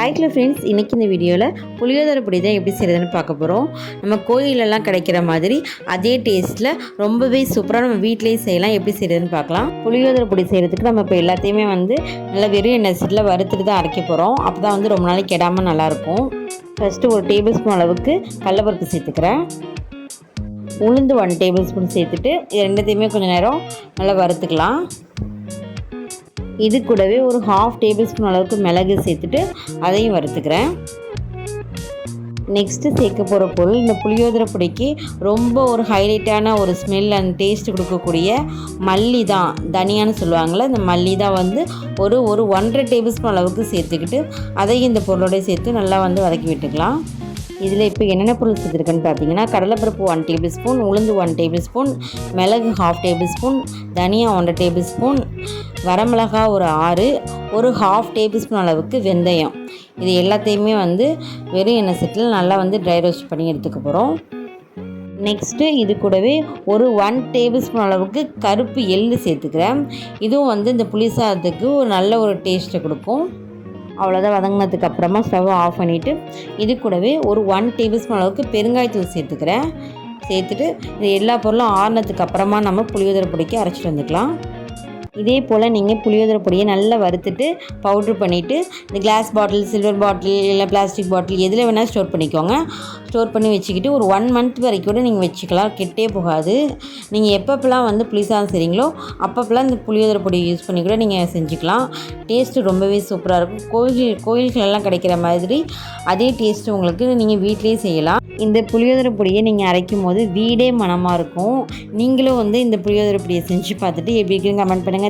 ஹாய்க்கில் friends இன்றைக்கி இந்த வீடியோவில் புளியோதரை பொடி தான் எப்படி செய்கிறதுன்னு பார்க்க போகிறோம் நம்ம கோயிலெல்லாம் கிடைக்கிற மாதிரி அதே டேஸ்ட்டில் ரொம்பவே சூப்பராக நம்ம வீட்டிலேயே செய்யலாம். எப்படி செய்கிறதுன்னு பார்க்கலாம். புளியோதரை பொடி செய்கிறதுக்கு நம்ம இப்போ எல்லாத்தையுமே வந்து நல்லா வெறும் எண்ணெய் சீட்டில் வறுத்துட்டு தான் அரைக்க போகிறோம் அப்போ தான் வந்து ரொம்ப நாளைக்கு கெடாமல் நல்லாயிருக்கும். ஃபஸ்ட்டு ஒரு டேபிள் ஸ்பூன் அளவுக்கு கடலப்பருப்பு சேர்த்துக்கிறேன். உளுந்து ஒன் டேபிள் ஸ்பூன் சேர்த்துட்டு இது ரெண்டுத்தையுமே கொஞ்சம் நேரம் நல்லா வறுத்துக்கலாம். இது கூடவே ஒரு ஹாஃப் டேபிள் ஸ்பூன் அளவுக்கு மிளகு சேர்த்துட்டு அதையும் வறுத்துக்கிறேன். நெக்ஸ்ட்டு சேர்க்க போகிற பொருள் இந்த புளியோதரை பொடிக்கு ரொம்ப ஒரு ஹைலைட்டான ஒரு ஸ்மெல் அண்ட் டேஸ்ட் கொடுக்கக்கூடிய மல்லி தான் தனியான்னு சொல்லுவாங்கள்ல இந்த மல்லி தான் வந்து ஒரு ஒரு ஒன்றரை டேபிள் ஸ்பூன் அளவுக்கு சேர்த்துக்கிட்டு அதையும் இந்த பொருளோடய சேர்த்து நல்லா வந்து வதக்கி விட்டுக்கலாம். இதில் இப்போ என்னென்ன பொருள் சேர்த்துருக்குன்னு பார்த்தீங்கன்னா கடலைப்பருப்பு ஒன் டேபிள் ஸ்பூன் உளுந்து ஒன் டேபிள் ஸ்பூன் மிளகு ஹாஃப் டேபிள் ஸ்பூன் தனியா ஒன்றரை டேபிள் ஸ்பூன் வரமிளகா ஒரு ஆறு ஒரு ஹாஃப் டேபிள் ஸ்பூன் அளவுக்கு வெந்தயம். இது எல்லாத்தையுமே வந்து வெறும் எண்ணெய் செட்டில் நல்லா வந்து ட்ரை ரோஸ்ட் பண்ணி எடுத்துக்க போகிறோம் நெக்ஸ்ட்டு இது கூடவே ஒரு ஒன் டேபிள் ஸ்பூன் அளவுக்கு கருப்பு எள்ளு சேர்த்துக்கிறேன். இதுவும் வந்து இந்த புளி சாதத்துக்கு ஒரு நல்ல ஒரு டேஸ்ட்டை கொடுக்கும். அவ்வளோதான் வதங்கினதுக்கு அப்புறமா ஸ்டவ் ஆஃப் பண்ணிவிட்டு இது கூடவே ஒரு ஒன் டேபிள் ஸ்பூன் அளவுக்கு பெருங்காயத்தூள் சேர்த்துக்கிறேன். சேர்த்துட்டு இது எல்லா பொருளும் ஆறுனதுக்கு அப்புறமா நம்ம புளியோதரை பிடிக்க அரைச்சிட்டு வந்துக்கலாம். இதே போல் நீங்கள் புளியோதரை பொடியை நல்லா வறுத்துட்டு பவுட்ரு பண்ணிவிட்டு இந்த கிளாஸ் பாட்டில் சில்வர் பாட்டில் இல்லை பிளாஸ்டிக் பாட்டில் எதில் வேணால் ஸ்டோர் பண்ணிக்கோங்க. ஸ்டோர் பண்ணி வச்சுக்கிட்டு ஒரு ஒன் மந்த் வரைக்கும் கூட நீங்கள் வச்சுக்கலாம். கெட்டே போகாது. நீங்கள் எப்பப்பெல்லாம் வந்து புளிசாக செய்கிறீங்களோ அப்பப்பெல்லாம் இந்த புளியோதரை பொடி யூஸ் பண்ணி கூட நீங்கள் செஞ்சுக்கலாம். டேஸ்ட்டு ரொம்பவே சூப்பராக இருக்கும். கோயில் கோயில்களெல்லாம் கிடைக்கிற மாதிரி அதே டேஸ்ட்டு உங்களுக்கு நீங்கள் வீட்டிலேயே செய்யலாம். இந்த புளியோதரை பொடியை நீங்கள் அரைக்கும் போது வீடே மனமாக இருக்கும். நீங்களும் வந்து இந்த புளியோதரை பொடியை செஞ்சு பார்த்துட்டு எப்படி இருக்குன்னு கமெண்ட் பண்ணுங்கள்